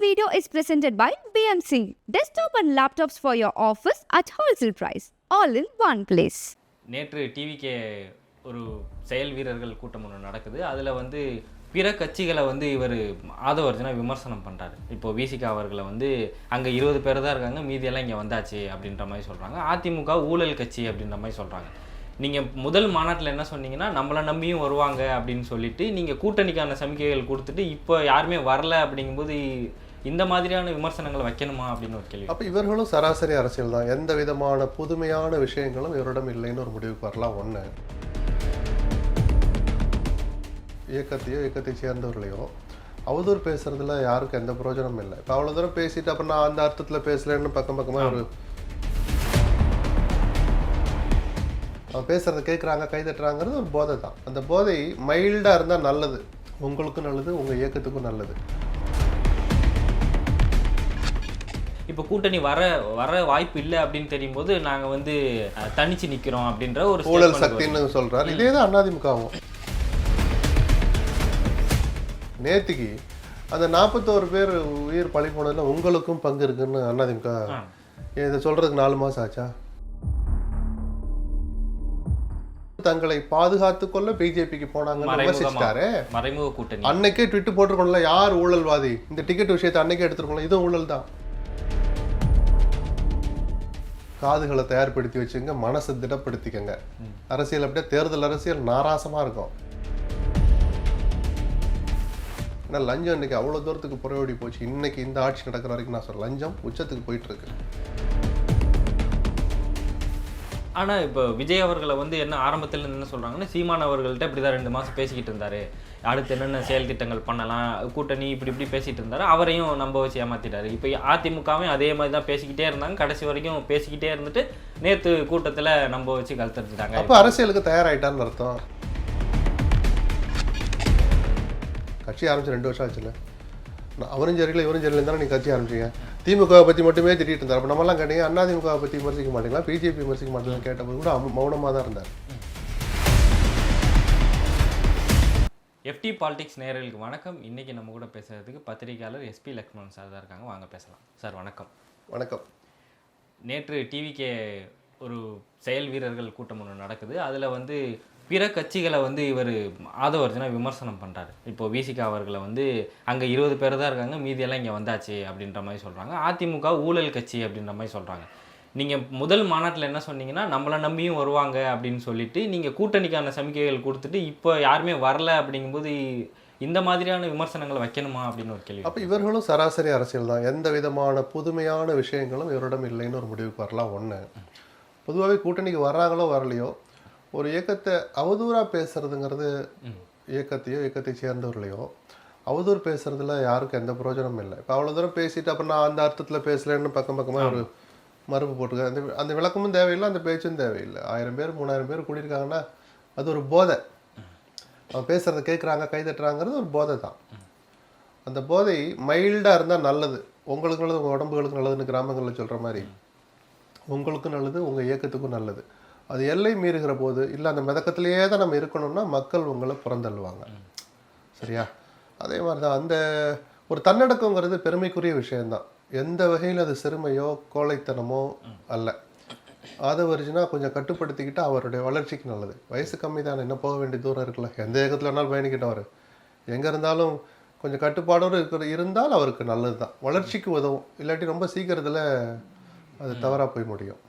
video is presented by BMC. Desktop and laptops for your office at wholesale price. All in one place. நேற்று டிவிக்கே ஒரு செயல் வீரர்கள் கூட்டம் ஒன்று நடக்குது அதில் வந்து பிற கட்சிகளை வந்து இவர் ஆதவர்ஜனா விமர்சனம் பண்ணுறாரு இப்போ விசிகா அவர்களை வந்து அங்கே இருபது பேர் தான் இருக்காங்க மீதியெல்லாம் இங்கே வந்தாச்சு அப்படின்ற மாதிரி சொல்கிறாங்க அதிமுக ஊழல் கட்சி அப்படின்ற மாதிரி சொல்கிறாங்க நீங்கள் முதல் மாநாட்டில் என்ன சொன்னீங்கன்னா நம்மளை நம்பியும் வருவாங்க அப்படின்னு சொல்லிட்டு நீங்கள் கூட்டணிக்கான சமிக்கைகள் கொடுத்துட்டு இப்போ யாருமே வரல அப்படிங்கும்போது இந்த மாதிரியான விமர்சனங்களை வைக்கணுமா அப்படின்னு ஒரு கேள்வி. அப்போ இவர்களும் சராசரி அரசியல் தான். எந்த விதமான புதுமையான விஷயங்களும் இவரிடம் இல்லைன்னு ஒரு முடிவுக்கு வரலாம். ஒன்று இயக்கத்தையோ இயக்கத்தை சேர்ந்தவர்களையோ அவதூறு பேசுறதுல யாருக்கும் எந்த பிரயோஜனமும் இல்லை. இப்போ அவ்வளோ தூரம் பேசிட்டு அப்புறம் நான் அந்த அர்த்தத்தில் பேசலன்னு பக்கம் பக்கமாக ஒரு அவன் பேசுறத கேட்குறாங்க கை தட்டுறாங்கிறது ஒரு போதை தான் அந்த போதை மைல்டாக இருந்தால் நல்லது. உங்களுக்கும் நல்லது உங்கள் இயக்கத்துக்கும் நல்லது. இப்போ கூட்டணி வர வர வாய்ப்பு இல்லை அப்படின்னு தெரியும் போது நாங்கள் வந்து தனிச்சு நிற்கிறோம் அப்படின்ற ஒரு ஊழல் statement சக்தின்னு சொல்றாரு. இதே தான் அதிமுகவும் நேத்திக்கு அந்த நாற்பத்தோரு பேர் உயிர் பழி போனதுல உங்களுக்கும் பங்கு இருக்குன்னு அதிமுக ஆ. இதை சொல்றதுக்கு நாலு மாசம் ஆச்சா? தங்களை பாதுகாத்து கொள்ள பிஜேபிக்கு போனாங்கன்னு விமர்சிச்சிட்டாரு. மறைமுக கூட்டணி. அன்னைக்கே ட்விட்டு போட்டிருக்கோம்ல யார் ஊழல்வாதி? இந்த டிக்கெட் விஷயத்தை அன்னைக்கே எடுத்துருக்கோம்ல இதுவும் ஊழல் தான் காதுகளை தயார்படுத்தி வச்சுங்க மனசை திடப்படுத்திக்கங்க. அரசியல் அப்படியே தேர்தல் அரசியல் நாராசமாக இருக்கும். ஏன்னா லஞ்சம் இன்னைக்கு அவ்வளோ தூரத்துக்கு புறயோடி போச்சு. இன்னைக்கு இந்த ஆட்சி நடக்கிற வரைக்கும் நான் சொல்கிறேன் லஞ்சம் உச்சத்துக்கு போயிட்டுருக்கு ஆனால் இப்போ விஜய் அவர்களை வந்து என்ன ஆரம்பத்தில் இருந்து என்ன சொல்கிறாங்கன்னா சீமான் அவர்கள்ட்ட இப்படி தான் ரெண்டு மாதம் பேசிக்கிட்டு இருந்தாரு. அடுத்து என்னென்ன செயல் திட்டங்கள் பண்ணலாம் கூட்டணி இப்படி இப்படி பேசிகிட்டு இருந்தாரு. அவரையும் நம்ப வச்சு ஏமாத்திட்டாரு. இப்போ அதிமுகவும் அதே மாதிரி தான் பேசிக்கிட்டே இருந்தாங்க. கடைசி வரைக்கும் பேசிக்கிட்டே இருந்துட்டு நேற்று கூட்டத்தில் நம்ப வச்சு கழுத்துட்டாங்க அப்போ அரசியலுக்கு தயாராகிட்டான்னு அர்த்தம். கட்சி ஆரம்பிச்சு ரெண்டு வருஷம் ஆச்சுல்ல? அவரும் சரியில்லை இவரும் சரியில்லை தானே நீ கட்சி ஆரம்பிச்சீங்க. திமுகவை பற்றி மட்டுமே திட்டிட்டு இருந்தார். அப்போ நம்மலாம் கேட்டீங்க அண்ணா திமுகவை பற்றி விமர்சிக்க மாட்டீங்களா? பிஜேபி விமர்சிக்க மாட்டீங்களா கேட்டபோது கூட மௌனமாக தான் இருந்தார். எஃப்டி பாலிடிக்ஸ் நேயர்களுக்கு வணக்கம். இன்னைக்கு நம்ம கூட பேசுறதுக்கு பத்திரிகையாளர் எஸ்பி லக்ஷ்மணன் சார் தான் இருக்காங்க. வாங்க பேசலாம். சார் வணக்கம். வணக்கம். நேற்று டிவிக்கே ஒரு செயல் வீரர்கள் கூட்டம் ஒன்று நடக்குது. அதில் வந்து பிற கட்சிகளை வந்து இவர் ஆதவர்ஜனா விமர்சனம் பண்ணுறாரு இப்போ விசிகா அவர்களை வந்து அங்கே இருபது பேர் தான் இருக்காங்க மீதியெல்லாம் இங்கே வந்தாச்சு அப்படின்ற மாதிரி சொல்கிறாங்க அதிமுக ஊழல் கட்சி அப்படின்ற மாதிரி சொல்கிறாங்க நீங்கள் முதல் மாநாட்டில் என்ன சொன்னீங்கன்னா நம்மளை நம்பியும் வருவாங்க அப்படின்னு சொல்லிட்டு நீங்கள் கூட்டணிக்கான சமிக்கைகள் கொடுத்துட்டு இப்போ யாருமே வரல அப்படிங்கும்போது இந்த மாதிரியான விமர்சனங்களை வைக்கணுமா அப்படின்னு ஒரு கேள்வி. அப்போ இவர்களும் சராசரி அரசியல் தான். எந்த விதமான புதுமையான விஷயங்களும் இவரிடம் இல்லைன்னு ஒரு முடிவுக்கு வரலாம். ஒன்று பொதுவாகவே கூட்டணிக்கு வர்றாங்களோ வரலையோ ஒரு இயக்கத்தை அவதூறாக பேசுறதுங்கிறது இயக்கத்தையோ இயக்கத்தை சேர்ந்தவர்களையோ அவதூறு பேசுறதுல யாருக்கும் எந்த பிரயோஜனமும் இல்லை. இப்போ அவ்வளோ தூரம் பேசிட்டு அப்புறம் நான் அந்த அர்த்தத்தில் பேசலன்னு பக்கம் பக்கமாக ஒரு மறுப்பு போட்டுக்க அந்த அந்த விளக்கமும் தேவையில்லை அந்த பேச்சும் தேவையில்லை. ஆயிரம் பேர் மூணாயிரம் பேர் கூடியிருக்காங்கன்னா அது ஒரு போதை. அவன் பேசுறத கேட்குறாங்க கை தட்டுறாங்கிறது ஒரு போதை தான். அந்த போதை மைல்டாக இருந்தால் நல்லது. உங்களுக்கு நல்லது உங்கள் உடம்புகளுக்கு நல்லதுன்னு கிராமங்களில் சொல்கிற மாதிரி. உங்களுக்கும் நல்லது உங்கள் இயக்கத்துக்கும் நல்லது. அது எல்லை மீறுகிற போது இல்லை அந்த மிதக்கத்திலேயே தான் நம்ம இருக்கணும்னா மக்கள் உங்களை புறந்தள்ளுவாங்க. சரியா? அதே மாதிரி தான் அந்த ஒரு தன்னடக்கங்கிறது பெருமைக்குரிய விஷயம்தான். எந்த வகையில் அது சிறுமையோ கோழைத்தனமோ அல்ல. அதை வருச்சுன்னா கொஞ்சம் கட்டுப்படுத்திக்கிட்டு அவருடைய வளர்ச்சிக்கு நல்லது. வயசு கம்மி தானே என்ன போக வேண்டிய தூரம் இருக்குல்ல. எந்த இயக்கத்தில் வேணாலும் பயணிக்கிட்டவர் எங்கே இருந்தாலும் கொஞ்சம் கட்டுப்பாடோடு இருக்கிற இருந்தால் அவருக்கு நல்லது தான் வளர்ச்சிக்கு உதவும். இல்லாட்டி ரொம்ப சீக்கிரத்தில் அது தவறாக போய் முடியும்.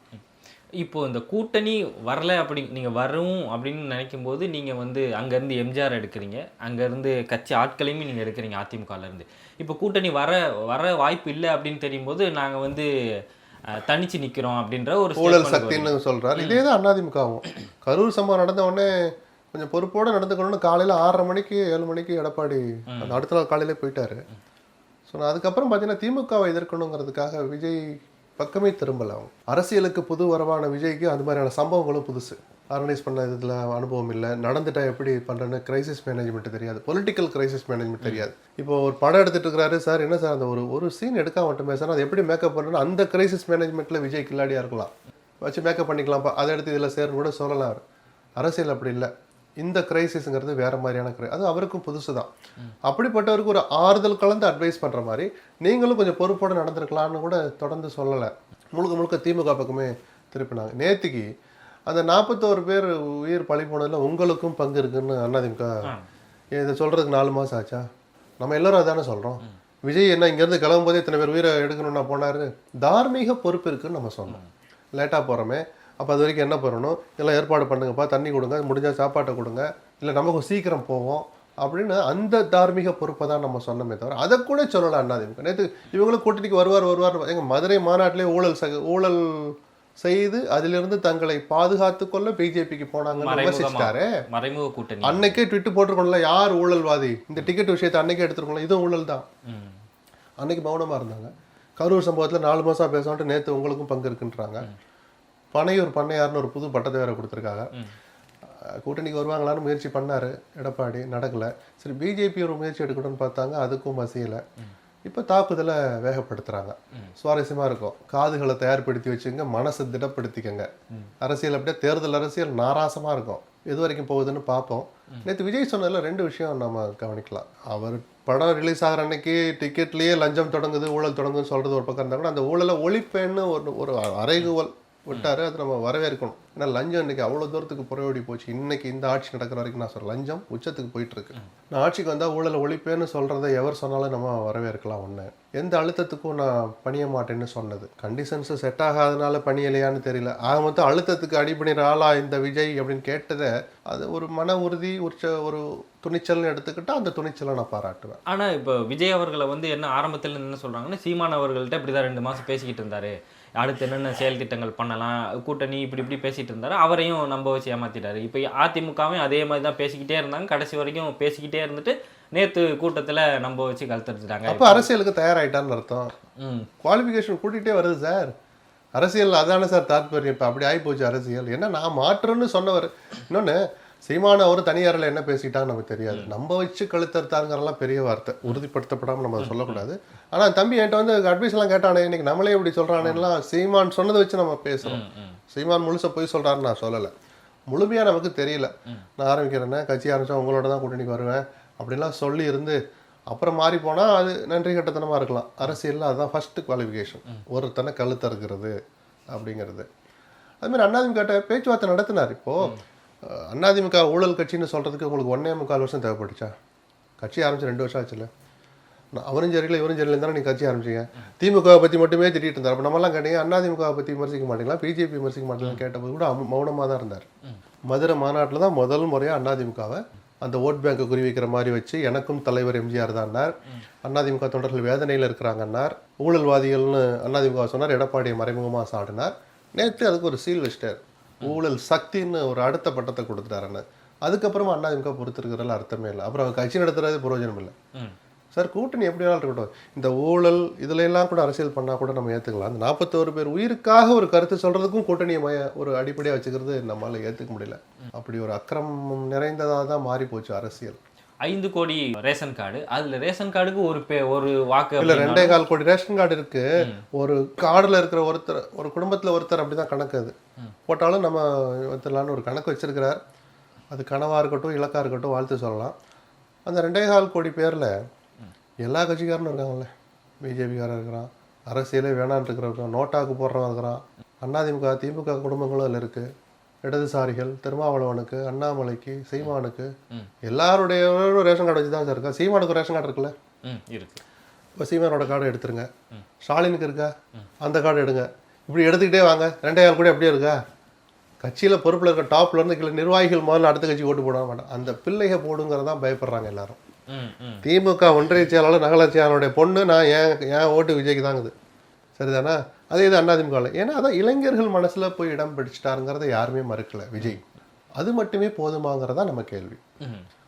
இப்போ இந்த கூட்டணி வரல அப்படி நீங்கள் வரும் அப்படின்னு நினைக்கும் போது நீங்கள் வந்து அங்கேருந்து எம்ஜிஆர் எடுக்கிறீங்க அங்கேருந்து கட்சி ஆட்களையுமே நீங்கள் எடுக்கிறீங்க அதிமுகல இருந்து. இப்போ கூட்டணி வர வர வாய்ப்பு இல்லை அப்படின்னு தெரியும் போது நாங்கள் வந்து தனிச்சு நிற்கிறோம் அப்படின்ற ஒரு ஊழல் வருது. சக்தின்னு சொல்றாரு. இதே தான் அதிமுகவும் கரூர் சம்பவம் நடந்த உடனே கொஞ்சம் பொறுப்போடு நடந்துக்கணும்னு காலையில் ஆறரை மணிக்கு ஏழு மணிக்கு எடப்பாடி அந்த அடுத்த நாள் காலையிலே போயிட்டாரு. ஸோ நான் அதுக்கப்புறம் பார்த்தீங்கன்னா திமுகவை எதிர்க்கணுங்கிறதுக்காக விஜய் பக்கமே திரும்பல அவங்க. அரசியலுக்கு புது வரவான விஜய்க்கு அது மாதிரியான சம்பவங்களும் புதுசு. ஆர்கனைஸ் பண்ண இதில் அனுபவம் இல்லை. நடந்துட்டா எப்படி பண்ணுறேன்னு கிரைசிஸ் மேனேஜ்மெண்ட் தெரியாது. பொலிட்டிக்கல் கிரைசிஸ் மேனேஜ்மெண்ட் தெரியாது. இப்போ ஒரு படம் எடுத்துட்டு இருக்கிறாரு சார் என்ன சார் அந்த ஒரு ஒரு சீன் எடுக்காம மட்டுமே சார் அதை எப்படி மேக்கப் பண்ணுறேன்னு அந்த கிரைசிஸ் மேனேஜ்மெண்ட்டில் விஜய் கில்லாடியாக இருக்கலாம். வச்சு மேக்கப் பண்ணிக்கலாம்ப்பா. அதை எடுத்து இதில் சேருன்னு கூட சொல்லலாம் அரசியல் அப்படி இல்லை. இந்த கிரைசிஸ்ங்கிறது வேற மாதிரியான கிரை அது அவருக்கும் புதுசு தான். அப்படிப்பட்டவருக்கு ஒரு ஆறுதல் கலந்து அட்வைஸ் பண்ற மாதிரி நீங்களும் கொஞ்சம் பொறுப்போடு நடந்திருக்கலாம்னு கூட தொடர்ந்து சொல்லலை. முழுக்க முழுக்க திமுக பக்கமே திருப்பினாங்க. நேத்திக்கு அந்த நாற்பத்தோரு பேர் உயிர் பழி போனதுல உங்களுக்கும் பங்கு இருக்குன்னு அண்ணாதிமுக இதை சொல்றதுக்கு நாலு மாசம் ஆச்சா? நம்ம எல்லாரும் அதானே சொல்றோம். விஜய் என்ன இங்கேருந்து கிளம்பும்போதே இத்தனை பேர் உயிரை எடுக்கணும்னா போனாரு? தார்மீக பொறுப்பு இருக்குன்னு நம்ம சொன்னோம். லேட்டாக போகிறோமே அப்போ அது வரைக்கும் என்ன பண்ணணும்? எல்லாம் ஏற்பாடு பண்ணுங்கப்பா தண்ணி கொடுங்க முடிஞ்சால் சாப்பாட்டை கொடுங்க. இல்லை நமக்கு சீக்கிரம் போவோம் அப்படின்னு அந்த தார்மீக பொறுப்பை தான் நம்ம சொன்னோமே தவிர அதை கூட சொல்லலாம் அண்ணாதிமுக. நேற்று இவங்களும் கூட்டணிக்கு வருவார் வருவார் எங்கள் மதுரை மாநாட்டிலே ஊழல் சக ஊழல் செய்து அதிலிருந்து தங்களை பாதுகாத்து கொள்ள பிஜேபிக்கு போனாங்கன்னு விமர்சிச்சிட்டாரு மறைமுக கூட்டணி. அன்னைக்கே ட்விட்டு போட்டிருக்கோம்ல யார் ஊழல்வாதி? இந்த டிக்கெட் விஷயத்தை அன்னைக்கே எடுத்துருக்கோம்ல இதுவும் ஊழல் தான். அன்னைக்கு மௌனமா இருந்தாங்க. கரூர் சம்பவத்துல நாலு மாசம் பேசணும்ட்டு நேத்து உங்களுக்கும் பங்கு இருக்குன்றாங்க. பனையூர் பண்ணையார்னு ஒரு புது பட்டத்தை வேற கொடுத்துருக்காங்க. கூட்டணிக்கு வருவாங்களான்னு முயற்சி பண்ணாரு எடப்பாடி. நடக்கல. சரி பிஜேபி ஒரு முயற்சி எடுக்கணும்னு பார்த்தாங்க அதுக்கும் மசியல. இப்போ தாக்குதலை வேகப்படுத்துறாங்க. சுவாரஸ்யமா இருக்கும். காதுகளை தயார்படுத்தி வச்சுங்க மனசை திடப்படுத்திக்கங்க. அரசியல் அப்படியே தேர்தல் அரசியல் நாராசமா இருக்கும். எது வரைக்கும் போகுதுன்னு பார்ப்போம். நேற்று விஜய் சொன்னதுல ரெண்டு விஷயம் நம்ம கவனிக்கலாம். அவர் படம் ரிலீஸ் ஆகிற அன்னைக்கு டிக்கெட்லயே லஞ்சம் தொடங்குது ஊழல் தொடங்குதுன்னு சொல்றது ஒரு பக்கம் இருந்தா கூட அந்த ஊழலை ஒழிப்பேன்னு ஒரு ஒரு அறைகுவல் விட்டாரு அது நம்ம வரவேற்கணும். ஏன்னா லஞ்சம் இன்னைக்கு அவ்வளோ தூரத்துக்கு புறவடி போச்சு. இன்னைக்கு இந்த ஆட்சி நடக்கிற வரைக்கும் நான் சொல்கிறேன் லஞ்சம் உச்சத்துக்கு போயிட்டு இருக்கு நான் ஆட்சிக்கு வந்தால் ஊழலை ஒழிப்பேன்னு சொல்கிறத எவர் சொன்னாலும் நம்ம வரவேற்கலாம் ஒன்று எந்த அழுத்தத்துக்கும் நான் பணிய மாட்டேன்னு சொன்னது. கண்டிஷன்ஸ் செட் ஆகாதனால பணியலையான்னு தெரியல. ஆக மொத்தம் அழுத்தத்துக்கு அடிபணிற ஆளா இந்த விஜய் அப்படின்னு கேட்டதை அது ஒரு மன உறுதி உற்ச ஒரு துணிச்சல்னு எடுத்துக்கிட்டால் அந்த துணிச்சலை நான் பாராட்டுவேன். ஆனால் இப்போ விஜய் அவர்களை வந்து என்ன ஆரம்பத்தில் என்ன சொல்கிறாங்கன்னா சீமான் அவர்கள்ட்ட இப்படிதான் ரெண்டு மாதம் பேசிக்கிட்டு இருந்தாரு. அடுத்து என்னென்ன செயல் திட்டங்கள் பண்ணலாம் கூட்டணி இப்படி இப்படி பேசிட்டு இருந்தாரு. அவரையும் நம்ப வச்சு ஏமாத்திட்டாரு. இப்போ அதிமுகவும் அதே மாதிரி தான் பேசிக்கிட்டே இருந்தாங்க. கடைசி வரைக்கும் பேசிக்கிட்டே இருந்துட்டு நேத்து கூட்டத்துல நம்ப வச்சு கழுத்தெடுத்துட்டாங்க அப்ப அரசியலுக்கு தயாராயிட்டான்னு அர்த்தம். ம். குவாலிஃபிகேஷன் கூட்டிகிட்டே வருது சார். அரசியல் அதானே சார் தாத்பரியம். இப்போ அப்படி ஆகிப்போச்சு அரசியல். என்ன நான் மாற்றுன்னு சொன்னவர். இன்னொன்று சீமான அவர் தனியாரில் என்ன பேசிட்டான்னு நமக்கு தெரியாது. நம்ம வச்சு கழுத்தறுத்தாங்கிறலாம் பெரிய வார்த்தை. உறுதிப்படுத்தப்படாமல் நம்ம சொல்லக்கூடாது. ஆனால் தம்பி என்கிட்ட வந்து அட்வைஸ் எல்லாம் கேட்டானே இன்னைக்கு நம்மளே இப்படி சொல்கிறானேலாம் சீமான் சொன்னதை வச்சு நம்ம பேசுகிறோம் சீமான் முழுசா போய் சொல்கிறாருன்னு நான் சொல்லலை. முழுமையாக நமக்கு தெரியல. நான் ஆரம்பிக்கிறேன்னா கட்சி ஆரம்பிச்சா உங்களோட தான் கூட்டணிக்கு வருவேன் அப்படின்லாம் சொல்லி இருந்து அப்புறம் மாறி போனால் அது நன்றி கட்டத்தனமாக இருக்கலாம். அரசியலில் அதுதான் ஃபஸ்ட்டு குவாலிஃபிகேஷன் ஒருத்தனை கழுத்தறுக்கிறது அப்படிங்கிறது. அதுமாதிரி அண்ணாதிமுக பேச்சுவார்த்தை நடத்தினார் இப்போது அண்ணாதிமுக ஊழல் கட்சின்னு சொல்கிறதுக்கு உங்களுக்கு ஒன்றே முக்கால் வருஷம் தேவைப்பட்டுச்சா? கட்சி ஆரம்பிச்சு ரெண்டு வருஷம் ஆச்சுல்ல நான் அவரும் சரியில்லை இவரும் சரியில்லை தானே நீங்கள் கட்சி ஆரம்பிச்சீங்க. திமுகவை பற்றி மட்டுமே திட்டிட்டு இருந்தார். அப்போ நம்மலாம் கேட்டீங்க அதிமுகவை பற்றி விமர்சிக்க மாட்டீங்களா? பிஜேபி விமர்சிக்க மாட்டீங்களா கேட்டபோது கூட மௌனமாக தான் இருந்தார். மதுரை மாநாட்டில் தான் முதல் முறையாக அதிமுகவை அந்த ஓட் பேங்கை குறி வைக்கிற மாதிரி வச்சு எனக்கும் தலைவர் எம்ஜிஆர் தான்னார் அதிமுக தொண்டர்கள் வேதனையில் இருக்கிறாங்கன்னார் ஊழல்வாதிகள்னு அதிமுக சொன்னார் எடப்பாடியை மறைமுகமாக சாடினார். நேற்று அதுக்கு ஒரு சீல் வச்சிட்டார். ஊழல் சக்தின்னு ஒரு அடுத்த பட்டத்தை கொடுத்துட்டாருன்னு அதுக்கப்புறமா அதிமுக பொறுத்திருக்கிறதுல அர்த்தமே இல்லை. அப்புறம் கட்சி நடத்துறது பிரயோஜனம் இல்லை. சார் கூட்டணி எப்படி வேணாலும் இருக்கட்டும். இந்த ஊழல் இதுல எல்லாம் கூட அரசியல் பண்ணா கூட நம்ம ஏத்துக்கலாம். அந்த நாற்பத்தோரு பேர் உயிருக்காக ஒரு கருத்து சொல்றதுக்கும் கூட்டணியை ஒரு அடிப்படையா வச்சுக்கிறது நம்மளால ஏத்துக்க முடியல. அப்படி ஒரு அக்கிரமம் நிறைந்ததா தான் மாறி போச்சு அரசியல். ஐந்து கோடி ரேஷன் கார்டு. அதுல ரேஷன் கார்டுக்கு ஒரு பே ஒரு வாக்கு இல்ல ரெண்டே கால் கோடி ரேஷன் கார்டு இருக்கு. ஒரு கார்டுல இருக்கிற ஒருத்தர் ஒரு குடும்பத்துல ஒருத்தர் அப்படிதான் கணக்கு அது. போட்டாலும் நம்ம ஒருத்தர்லான்னு ஒரு கணக்கு வச்சிருக்கிறார். அது கனவா இருக்கட்டும் இலக்கா இருக்கட்டும் வாழ்த்து சொல்லலாம். அந்த ரெண்டே கால் கோடி பேர்ல எல்லா கட்சிக்காரனும் இருக்காங்கல்ல. பிஜேபிக்காரன் இருக்கிறான் அரசியலே வேணான்னு இருக்கிறவங்க நோட்டாக்கு போடுறவன் இருக்கிறான் அதிமுக திமுக குடும்பங்களும் அதில் இருக்கு. இடதுசாரிகள் திருமாவளவனுக்கு அண்ணாமலைக்கு சீமானுக்கு எல்லாருடைய ரேஷன் கார்டு வச்சு தான் சார் இருக்கா? சீமானுக்கு ரேஷன் கார்டு இருக்குல்ல? இருக்கு. இப்போ சீமானோட கார்டை எடுத்துருங்க. ஸ்டாலினுக்கு இருக்கா? அந்த கார்டு எடுங்க. இப்படி எடுத்துக்கிட்டே வாங்க. ரெண்டே கால் கூட அப்படியே இருக்கா? கட்சியில் பொறுப்பில் இருக்க டாப்ல இருந்து கீழே நிர்வாகிகள் முதல்ல அடுத்த கட்சி ஓட்டு போட மாட்டான் அந்த பிள்ளைக போடுங்கிறதான் பயப்படுறாங்க எல்லாரும். திமுக ஒன்றிய செயலாளர் நகராட்சியாளருடைய பொண்ணு நான் ஏன் ஏன் ஓட்டு விஜய்க்கு தாங்குது? சரிதானா? அதே இது அதிமுகவில் ஏன்னா அதான் இளைஞர்கள் மனசில் போய் இடம் பிடிச்சிட்டாருங்கிறத யாருமே மறுக்கல விஜய். அது மட்டுமே போதுமாங்கிறதா நம்ம கேள்வி.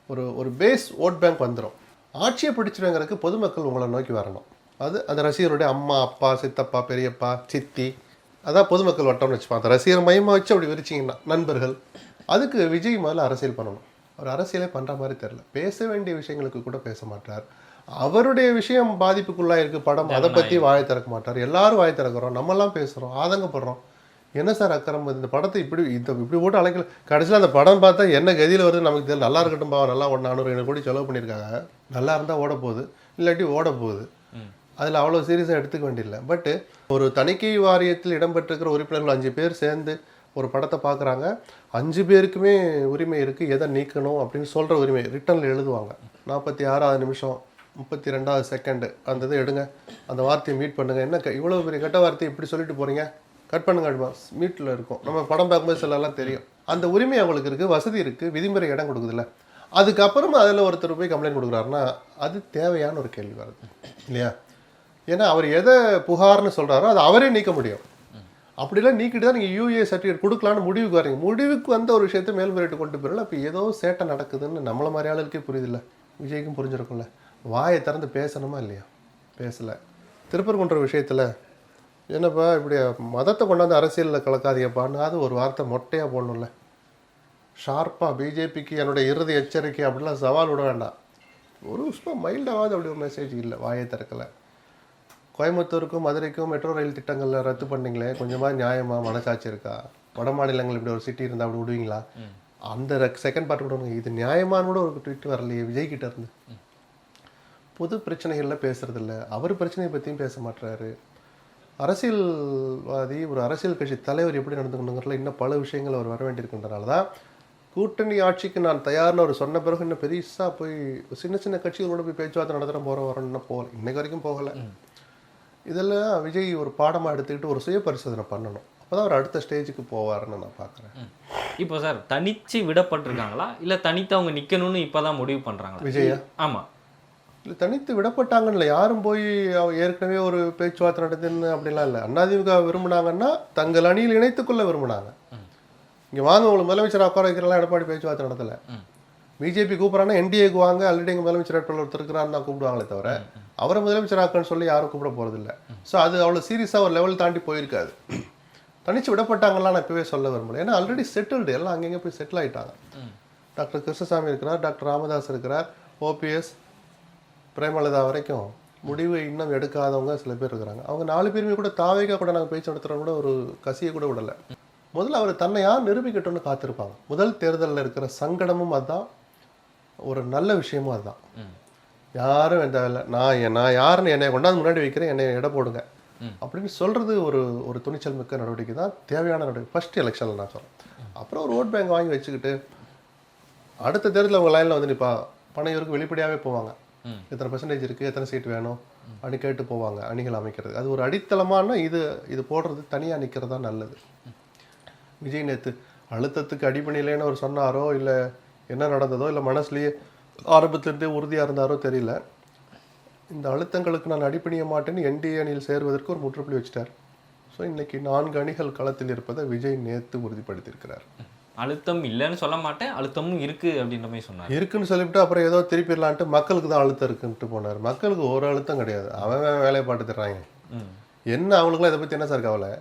ஒரு ஒரு பேஸ் ஓட் பேங்க் வந்துடும் ஆட்சியை பிடிச்சிருங்கிறதுக்கு பொதுமக்கள் உங்களை நோக்கி வரணும். அது அந்த ரசிகருடைய அம்மா அப்பா சித்தப்பா பெரியப்பா சித்தி அதான் பொதுமக்கள் வட்டம்னு வச்சுப்பான் அந்த ரசிகர் மையமாக வச்சு அப்படி விரிச்சிங்கன்னா நண்பர்கள் அதுக்கு விஜய் முதல்ல அரசியல் பண்ணணும். அவர் அரசியலே பண்ணுற மாதிரி தெரில பேச வேண்டிய விஷயங்களுக்கு கூட பேச மாட்டார். அவருடைய விஷயம் பாதிப்புக்குள்ளாயிருக்கு. படம் அதை பற்றி வாயை திறக்க மாட்டார். எல்லாரும் வாயை திறக்கிறோம். நம்மலாம் பேசுகிறோம் ஆதங்கப்படுறோம். என்ன சார் அக்கறம் இந்த படத்தை இப்படி இந்த இப்படி போட்டு அழைக்கல. கடைசியில் அந்த படம் பார்த்தா என்ன கதியில் வருது நமக்கு தெரியல. நல்லா இருக்கட்டும் பாவம். நல்லா ஒரு நானூறு ஐநூறு கோடி செலவு பண்ணியிருக்காங்க. நல்லா இருந்தால் ஓட போகுது. இல்லாட்டி ஓட போகுது. அதில் அவ்வளோ சீரியஸாக எடுத்துக்க வேண்டியதில்லை. பட்டு ஒரு தணிக்கை வாரியத்தில் இடம்பெற்றிருக்கிற உறுப்பினர்கள் அஞ்சு பேர் சேர்ந்து ஒரு படத்தை பார்க்குறாங்க. அஞ்சு பேருக்குமே உரிமை இருக்குது எதை நீக்கணும் அப்படின்னு சொல்கிற உரிமை ரிட்டனில் எழுதுவாங்க. நாற்பத்தி ஆறாவது நிமிஷம். முப்பத்தி ரெண்டாவது செகண்டு அந்த இதை எடுங்க. அந்த வார்த்தையை மீட் பண்ணுங்க. என்ன க- பெரிய கெட்ட வார்த்தையை இப்படி சொல்லிட்டு போகிறீங்க கட் பண்ணுங்க அட்வான்ஸ் மீட்டில் இருக்கும். நம்ம படம் பார்க்கும்போது சிலலாம் தெரியும். அந்த உரிமை அவங்களுக்கு இருக்குது வசதி இருக்குது விதிமுறை இடம் கொடுக்குதுல்ல. அதுக்கப்புறமா அதில் ஒருத்தர் போய் கம்ப்ளைண்ட் கொடுக்குறாருன்னா அது தேவையான ஒரு கேள்வி வருது. இல்லையா? ஏன்னா அவர் எதை புகார்னு சொல்கிறாரோ அதை அவரே நீக்க முடியும். அப்படிலாம் நீக்கிட்டு தான் நீங்கள் யூஏ சர்டிஃபிகேட் கொடுக்கலான்னு முடிவுக்கு வரீங்க முடிவுக்கு வந்த ஒரு விஷயத்தை மேல்முறையிட்டு கொண்டு போயிடல அப்போ ஏதோ சேட்டை நடக்குதுன்னு நம்மளை மாதிரி ஆளுக்கே புரியுதில்ல. விஜய்க்கும் புரிஞ்சிருக்கும்ல. வாயை திறந்து பேசணுமா இல்லையா? பேசலை. திருப்பரங்குன்ற விஷயத்தில் என்னப்பா இப்படி மதத்தை கொண்டாந்து அரசியலில் கலக்காதீங்கப்பான்னு அது ஒரு வார்த்தை மொட்டையாக போடணும்ல. ஷார்ப்பாக பிஜேபிக்கு என்னுடைய இறுதி எச்சரிக்கை அப்படிலாம் சவால் விட வேண்டாம். ஒரு சும்மா மைல்டாவது அப்படி ஒரு மெசேஜ் இல்லை வாயை திறக்கலை. கோயம்புத்தூருக்கும் மதுரைக்கும் மெட்ரோ ரயில் திட்டங்களில் ரத்து பண்ணீங்களே கொஞ்சமாக நியாயமா மனசாட்சி இருக்கா? வட மாநிலங்கள் இப்படி ஒரு சிட்டி இருந்தால் அப்படி விடுவீங்களா? அந்த செகண்ட் பார்ட் கூட விடுங்க. இது நியாயமானு கூட ஒரு ட்வீட் வரலையே விஜய் கிட்ட இருந்து. பொது பிரச்சனைகள்ல பேசுறது இல்ல அவர் பிரச்சனையை பற்றியும் பேச மாட்றாரு. அரசியல்வாதி ஒரு அரசியல் கட்சி தலைவர் எப்படி நடந்துக்கணுங்கிறதுல இன்னும் பல விஷயங்கள் அவர் வர வேண்டியிருக்கின்றனால தான் கூட்டணி ஆட்சிக்கு நான் தயார்னு அவர் சொன்ன பிறகு இன்னும் பெருசா போய் சின்ன சின்ன கட்சிகளோட போய் பேச்சுவார்த்தை நடத்துகிற போகிற வரோம்னு போகல. இன்னைக்கு வரைக்கும் போகலை. இதெல்லாம் விஜய் ஒரு பாடமாக எடுத்துக்கிட்டு ஒரு சுய பரிசோதனை பண்ணணும். அப்பதான் அவர் அடுத்த ஸ்டேஜுக்கு போவாருன்னு நான் பார்க்குறேன். இப்போ சார் தனிச்சு விடப்பட்டிருக்காங்களா? இல்ல தனித்து அவங்க நிக்கணும்னு இப்பதான் முடிவு பண்றாங்களா? விஜயா? ஆமா. இல்லை தனித்து விடப்பட்டாங்கன்னு யாரும் போய் அவ- ஏற்கனவே ஒரு பேச்சுவார்த்தை நடத்துன்னு அப்படிலாம் இல்லை. அதிமுக விரும்புனாங்கன்னா தங்கள் அணியில் இணைத்துக்கொள்ள விரும்புனாங்க. இங்கே வாங்க உங்களுக்கு முதலமைச்சர் உட்கார வைக்கிறலாம் எடப்பாடி பேச்சுவார்த்தை நடத்தலை. பிஜேபி கூப்பிட்றாங்கன்னா என்டிஏக்கு வாங்க ஆல்ரெடி எங்கள் முதலமைச்சர் வேட்பாளர் ஒருத்தர் இருக்கிறான்னு தான் கூப்பிடுவாங்களே தவிர அவரை முதலமைச்சர் ஆக்கன்னு சொல்லி யாரும் கூப்பிட போகிறதில்ல ஸோ அது அவ்வளோ சீரியஸாக ஒரு லெவல் தாண்டி போயிருக்காது. தனிச்சு விடப்பட்டாங்கலாம் நான் இப்போவே சொல்ல விரும்பல. ஏன்னா ஆல்ரெடி செட்டில்டு எல்லாம் அங்கங்கே போய் செட்டில் ஆயிட்டாங்க. டாக்டர் கிருஷ்ணசாமி இருக்கிறார் டாக்டர் ராமதாஸ் இருக்கிறார் ஓபிஎஸ் பிரேமலதா வரைக்கும் முடிவு இன்னும் எடுக்காதவங்க சில பேர் இருக்கிறாங்க. அவங்க நாலு பேருமே கூட தாவேகா கூட நாங்கள் பேச்சு நடத்துகிறோம் கூட ஒரு கசியை கூட விடலை. முதல்ல அவர் தன்னை யார் நிரூபிக்கட்டும்னு காத்திருப்பாங்க. முதல் தேர்தலில் இருக்கிற சங்கடமும் அதுதான். ஒரு நல்ல விஷயமும் அதுதான். யாரும் எந்த வேலை நான் நான் யாருன்னு என்னை கொண்டாந்து முன்னாடி வைக்கிறேன் என்னை எடை போடுங்க. அப்படின்னு சொல்றது ஒரு ஒரு துணிச்சல் மிக்க நடவடிக்கை தான் தேவையான நடவடிக்கை. ஃபர்ஸ்ட் எலெக்ஷனில் நான் சொல்கிறேன் அப்புறம் ஒரு ஓட் பேங்க் வாங்கி வச்சுக்கிட்டு அடுத்த தேர்தலில் அவங்க லைனில் வந்து நிற்பா பனையூருக்கு வெளிப்படையாகவே போவாங்க. எத்தனை பர்சன்டேஜ் இருக்குது எத்தனை சீட் வேணும் அப்படின்னு கேட்டு போவாங்க அணிகள் அமைக்கிறது. அது ஒரு அடித்தளமான இது இது போடுறது தனியாக நிற்கிறது தான் நல்லது. விஜய் நேத்து அழுத்தத்துக்கு அடிபணிலேன்னு அவர் சொன்னாரோ இல்லை என்ன நடந்ததோ இல்லை மனசுலேயே ஆரம்பத்திலிருந்தே உறுதியாக இருந்தாரோ தெரியல. இந்த அழுத்தங்களுக்கு நான் அடிப்பணிய மாட்டேன்னு என்டிஏ அணியில் சேருவதற்கு ஒரு முற்றுப்புள்ளி வச்சிட்டார். ஸோ இன்னைக்கு நான்கு அணிகள் களத்தில் இருப்பதை விஜய் நேத்து உறுதிப்படுத்தியிருக்கிறார். அழுத்தம் இல்லைன்னு சொல்ல மாட்டேன் அழுத்தமும் இருக்கு அப்படின்ற மாதிரி சொன்னார். இருக்குன்னு சொல்லிவிட்டு அப்புறம் ஏதோ திருப்பிடலான்ட்டு மக்களுக்கு தான் அழுத்தம் இருக்குன்ட்டு போனார். மக்களுக்கு ஒரு அழுத்தம் கிடையாது. அவன் வேலையை பார்த்து தர்றாங்க. என்ன அவங்களுக்குலாம் இதை பற்றி என்ன சார் கவலை?